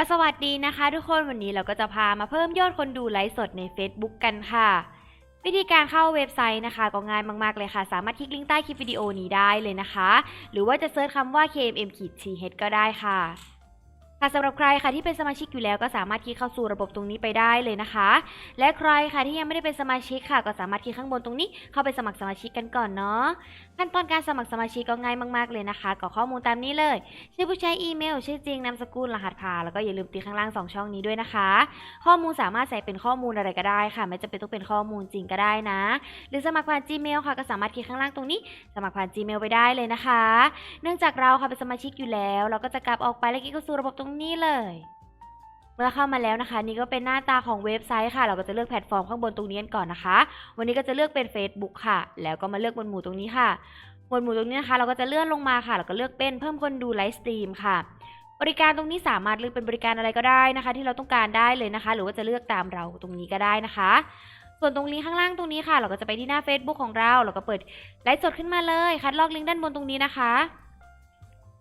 ก็สวัสดีนะคะ ทุกคนวันนี้เราก็จะพามาเพิ่มยอดคนดูไลฟ์สดใน Facebook กันค่ะ วิธีการเข้าเว็บไซต์นะคะ ก็ง่ายมาก ๆ เลยค่ะ สามารถคลิกลิงก์ใต้คลิปวิดีโอนี้ได้เลยนะคะ หรือว่าจะเซิร์ชคำว่า KMM-TH ก็ได้ค่ะ ค่ะสำหรับใครค่ะที่เป็นสมาชิกอยู่แล้วก็สามารถคลิกเข้าสู่ระบบตรงนี้ไปได้เลยนะคะ และใครค่ะที่ยังไม่ได้เป็นสมาชิกค่ะ ก็สามารถคลิกข้างบนตรงนี้เข้าไปสมัครสมาชิกกันก่อนเนาะขั้นตอนการสมัครสมาชิกก็ง่ายมากๆเลยนะคะกรอกข้อมูลตามนี้เลย ชื่อผู้ใช้อีเมล ชื่อจริงนามสกุลรหัสผ่านแล้วก็อย่าลืมตีข้างล่าง2ช่องนี้ด้วยนะคะ ข้อมูลสามารถใส่เป็นข้อมูลอะไรก็ได้ค่ะ ไม่จำเป็นต้องเป็นข้อมูลจริงก็ได้นะ หรือสมัครผ่าน Gmail ค่ะก็สามารถคลิกข้างล่างตรงนี้ สมัครผ่าน Gmail ไปได้เลยนะคะ เนื่องจากเราค่ะเป็นสมาชิกอยู่แล้ว เราก็จะกลับออกไปแล้วคลิกเข้าสู่ระบบตรงงนี้เลย เมื่อเข้ามาแล้วนะคะ นี่ก็เป็นหน้าตาของเว็บไซต์ค่ะ เราก็จะเลือกแพลตฟอร์มข้างบนตรงนี้กันก่อนนะคะ วันนี้ก็จะเลือกเป็น Facebook ค่ะ แล้วก็มาเลือกหมวดหมู่ตรงนี้ค่ะหมวดหมู่ตรงนี้นะคะ เราก็จะเลื่อนลงมาค่ะแล้วก็เลือกเป็นเพิ่มคนดูไลฟ์สตรีมค่ะ บริการตรงนี้สามารถเลือกเป็นบริการอะไรก็ได้นะคะ ที่เราต้องการได้เลยนะคะ หรือว่าจะเลือกตามเราตรงนี้ก็ได้นะคะ ส่วนตรงนี้ข้างล่างตรงนี้ค่ะ เราก็จะไปที่หน้า Facebook ของเรา เราก็เปิดไลฟ์สดขึ้นมาเลย คัดลอกลิงก์ด้านบนตรงนี้นะคะ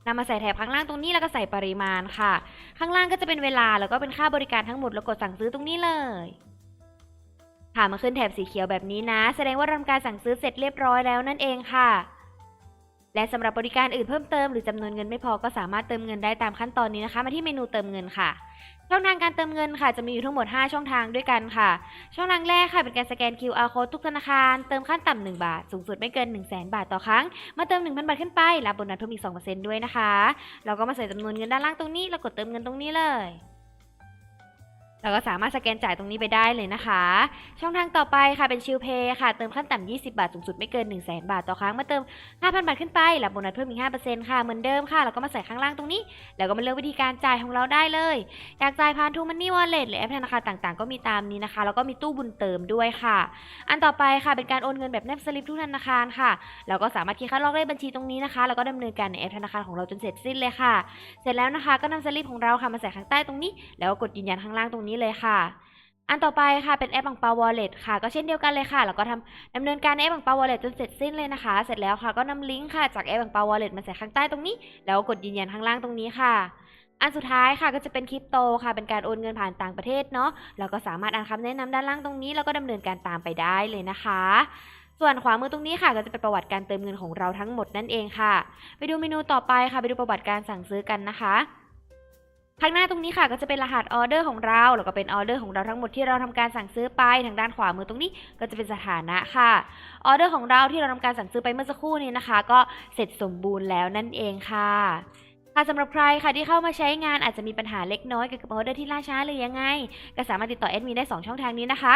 นำมาใส่แถบข้างล่างตรงนี้แล้วก็ใส่ปริมาณค่ะ ข้างล่างก็จะเป็นเวลาแล้วก็เป็นค่าบริการทั้งหมดแล้วกดสั่งซื้อตรงนี้เลยค่ะมาขึ้นแถบสีเขียวแบบนี้นะ แสดงว่าทำการสั่งซื้อเสร็จเรียบร้อยแล้วนั่นเองค่ะ และสำหรับบริการอื่นเพิ่มเติมหรือจำนวนเงินไม่พอก็สามารถเติมเงินได้ตามขั้นตอนนี้นะคะ มาที่เมนูเติมเงินค่ะ ช่องทางการเติมเงินค่ะ จะมีอยู่ทั้งหมด 5 ช่องทางด้วยกันค่ะ ช่องทางแรกค่ะเป็นการสแกน QR code ทุกธนาคาร เติมขั้นต่ำ1บาท สูงสุดไม่เกิน 1 0 0 0 0แบาทต่อครั้ง มาเติม 1,000 บาทขึ้นไปรับโบนัสเพิ่มอีก2%ด้วยนะคะ เราก็มาใส่จำนวนเงินด้านล่างตรงนี้แล้วกดเติมเงินตรงนี้เลย เราก็สามารถสแกนจ่ายตรงนี้ไปได้เลยนะคะ ช่องทางต่อไปค่ะเป็นชิลเพย์ค่ะ เติมขั้นต่ำ 20 บาท สูงสุดไม่เกิน 1 0 0 0 0แบาทต่อครั้งมาเติม 5,000 บาทขึ้นไปรับโบนัสเพิ่มอีก 5%ค่ะ เหมือนเดิมค่ะแล้วก็มาใส่ข้างล่างตรงนี้ แล้วก็มาเลือกวิธีการจ่ายของเราได้เลย อยากจ่ายผ่านทูมันนี่วอลเล็ตหรือแอปธนาคารต่างๆ ก็มีตามนี้นะคะ แล้วก็มีตู้บุญเติมด้วยค่ะ อันต่อไปค่ะเป็นการโอนเงินแบบแนบสลิปทุกธนาคารค่ะ เราก็สามารถคลิกคัดลอกเลขบัญชีตรงนี้นะคะ แล้วก็ดำเนินการในแอปธนาคารของเราจนเสร็จสิ้นเลยค่ะ เสร็จแล้วนะคะ ก็นำสลิปของเราค่ะมาใส่ข้างใต้ตรงนี้ แล้วกดยืนยันข้างล่างตรงนี้เลยค่ะ อันต่อไปค่ะเป็นแอปบังเปาวอลเล็ตค่ะ ก็เช่นเดียวกันเลยค่ะ แล้วก็ทำดำเนินการแอปบังเปาวอลเล็ตจนเสร็จสิ้นเลยนะคะ เสร็จแล้วค่ะก็นำลิงก์ค่ะจากแอปบังเปาวอลเล็ตมาใส่ข้างใต้ตรงนี้ แล้วกดยืนยันข้างล่างตรงนี้ค่ะอันสุดท้ายค่ะก็จะเป็นคริปโตค่ะ เป็นการโอนเงินผ่านต่างประเทศเนาะเราก็สามารถอ่านคำแนะนำด้านล่างตรงนี้ แล้วก็ดำเนินการตามไปได้เลยนะคะ ส่วนขวามือตรงนี้ค่ะ ก็จะเป็นประวัติการเติมเงินของเราทั้งหมดนั่นเองค่ะ ไปดูเมนูต่อไปค่ะ ไปดูประวัติการสั่งซื้อกันนะคะ ข้างหน้าตรงนี้ค่ะก็จะเป็นรหัสออเดอร์ของเรา แล้วก็เป็นออเดอร์ของเราทั้งหมดที่เราทำการสั่งซื้อไปทางด้านขวามือตรงนี้ก็จะเป็นสถานะค่ะออเดอร์ของเราที่เราทำการสั่งซื้อไปเมื่อสักครู่นี้นะคะ ก็เสร็จสมบูรณ์แล้วนั่นเองค่ะค่ะสำหรับใครค่ะที่เข้ามาใช้งานอาจจะมีปัญหาเล็กน้อยเกี่ยวกับออเดอร์ที่ล่าช้าหรือยังไง ก็สามารถติดต่อแอดมินได้ 2 ช่องทางนี้นะคะ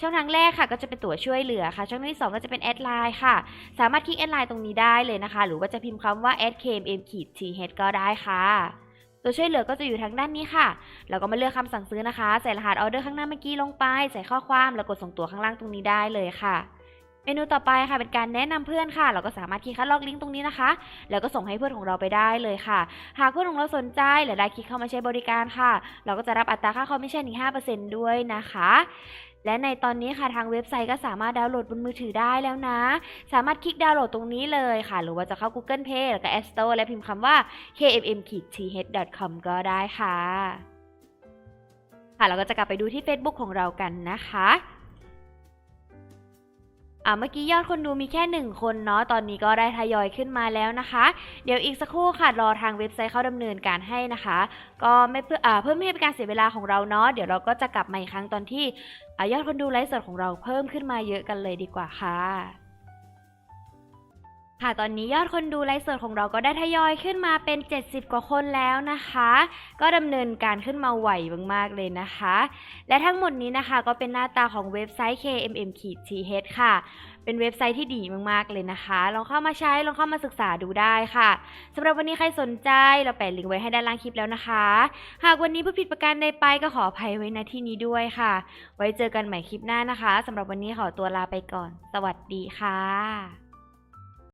ช่องทางแรกค่ะก็จะเป็นตัวช่วยเหลือค่ะ ช่องทางที่ 2 ก็จะเป็นแอดไลน์ค่ะ สามารถคลิกแอดไลน์ตรงนี้ได้เลยนะคะ หรือว่าจะพิมพ์คำว่า @kmm-th ก็ได้ค่ะ ตัวช่วยเหลือก็จะอยู่ทางด้านนี้ค่ะ เราก็มาเลือกคำสั่งซื้อนะคะ ใส่รหัสออเดอร์ข้างหน้าเมื่อกี้ลงไป ใส่ข้อความแล้วกดส่งตัวข้างล่างตรงนี้ได้เลยค่ะ เมนูต่อไปค่ะเป็นการแนะนำเพื่อนค่ะ เราก็สามารถคลิกคัดลอกลิงก์ตรงนี้นะคะ แล้วก็ส่งให้เพื่อนของเราไปได้เลยค่ะ หากเพื่อนของเราสนใจหรือได้คลิกเข้ามาใช้บริการค่ะ เราก็จะรับอัตราค่าคอมมิชชั่นอีก5%ด้วยนะคะ และในตอนนี้ค่ะทางเว็บไซต์ก็สามารถดาวน์โหลดบนมือถือได้แล้วนะ สามารถคลิกดาวน์โหลดตรงนี้เลยค่ะ หรือว่าจะเข้า Google Play แล้วก็ App Store และพิมพ์คำว่า kmm-th.com ก็ได้ค่ะ ค่ะเราก็จะกลับไปดูที่ Facebook ของเรากันนะคะ เมื่อกี้ยอดคนดูมีแค่หนึ่งคนเนาะตอนนี้ก็ได้ทยอยขึ้นมาแล้วนะคะ เดี๋ยวอีกสักครู่ค่ะรอทางเว็บไซต์เข้าดำเนินการให้นะคะ ก็ไม่เพื่ออเพื่อไม่ให้เป็นการเสียเวลาของเราเนาะเดี๋ยวเราก็จะกลับมาอีกครั้งตอนที่อยอดคนดูไลฟ์สดของเราเพิ่มขึ้นมาเยอะกันเลยดีกว่าค่ะ ค่ะตอนนี้ยอดคนดูไลฟ์สดของเราก็ได้ทยอยขึ้นมาเป็น 70 กว่าคนแล้วนะคะ ก็ดำเนินการขึ้นมาไหวมากๆเลยนะคะ และทั้งหมดนี้นะคะก็เป็นหน้าตาของเว็บไซต์ KMM-TH ค่ะ เป็นเว็บไซต์ที่ดีมากๆเลยนะคะ ลองเข้ามาใช้ ลองเข้ามาศึกษาดูได้ค่ะสำหรับวันนี้ใครสนใจเราแปะลิงก์ไว้ให้ด้านล่างคลิปแล้วนะคะ หากวันนี้ผู้ผิดประการใดไปก็ขออภัยไว้ณที่นี้ด้วยค่ะ ไว้เจอกันใหม่คลิปหน้านะคะสำหรับวันนี้ขอตัวลาไปก่อน สวัสดีค่ะ